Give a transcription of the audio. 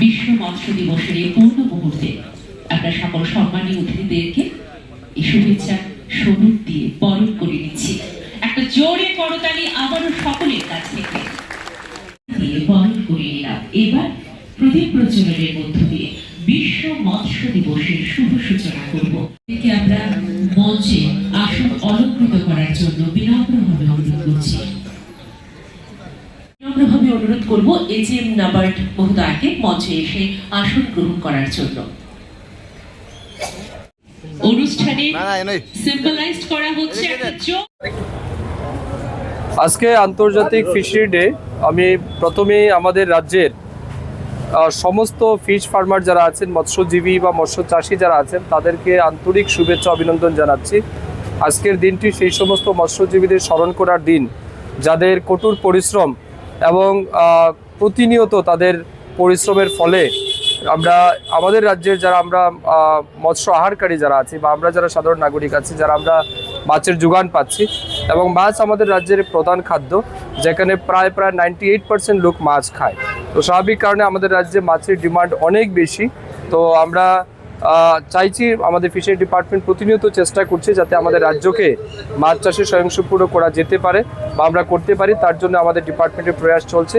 বিশ্ব মৎস্য দিবসের এই পূর্ণ মুহূর্তে আমরা সকল সম্মানীয় অতিথিদেরকে এই শুভেচ্ছা স্বরূপ দিয়ে বরণ করে নিচ্ছি। একটা জোরে করতালি আবারও সকলের কাছ থেকে। বরণ করে নিলাম। এবার প্রদীপ প্রজ্বলনের মধ্য দিয়ে বিশ্ব মৎস্য দিবসের শুভ সূচনা করব। একে আমরা মঞ্চে আসন অলঙ্কৃত করার জন্য বিনম্রভাবে অনুরোধ করছি বিনম্রভাবে অনুরোধ করব এজিএম নাবার্ড মহোদয়কে মঞ্চে এসে আসন গ্রহণ করার জন্য। অনুষ্ঠানে না না এনেই সিম্বলাইজড করা হচ্ছে আজকে আন্তর্জাতিক ফিশারি ডে আমি প্রথমেই আমাদের রাজ্যের সমস্ত ফিশ ফার্মার যারা আছেন মৎস্যজীবী বা মৎস্য চাষি যারা আছেন তাদেরকে আন্তরিক শুভেচ্ছা অভিনন্দন জানাচ্ছি। আজকের দিনটি সেই সমস্ত মৎস্যজীবীদের স্মরণ করার দিন যাদের কঠোর পরিশ্রম এবং প্রতিনিয়ত তাদের পরিশ্রমের ফলে আমরা, আমাদের রাজ্যের যারা আমরা মৎস্য আহারকারী যারা আছি বা আমরা যারা সাধারণ নাগরিক আছি, যারা আমরা মাছের যোগান পাচ্ছি এবং মাছ আমাদের রাজ্যের প্রধান খাদ্য, যেখানে প্রায় প্রায় নাইনটি এইট পার্সেন্ট লোক মাছ খায়। তো স্বাভাবিক কারণে আমাদের রাজ্যে মাছের ডিমান্ড অনেক বেশি। তো আমরা চাইছি আমাদের ফিশারি ডিপার্টমেন্ট প্রতিনিয়ত চেষ্টা করছে যাতে আমাদের রাজ্যকে মাছ চাষে স্বয়ংসম্পূর্ণ করা যেতে পারে বা আমরা করতে পারি, তার জন্য আমাদের ডিপার্টমেন্টের প্রয়াস চলছে।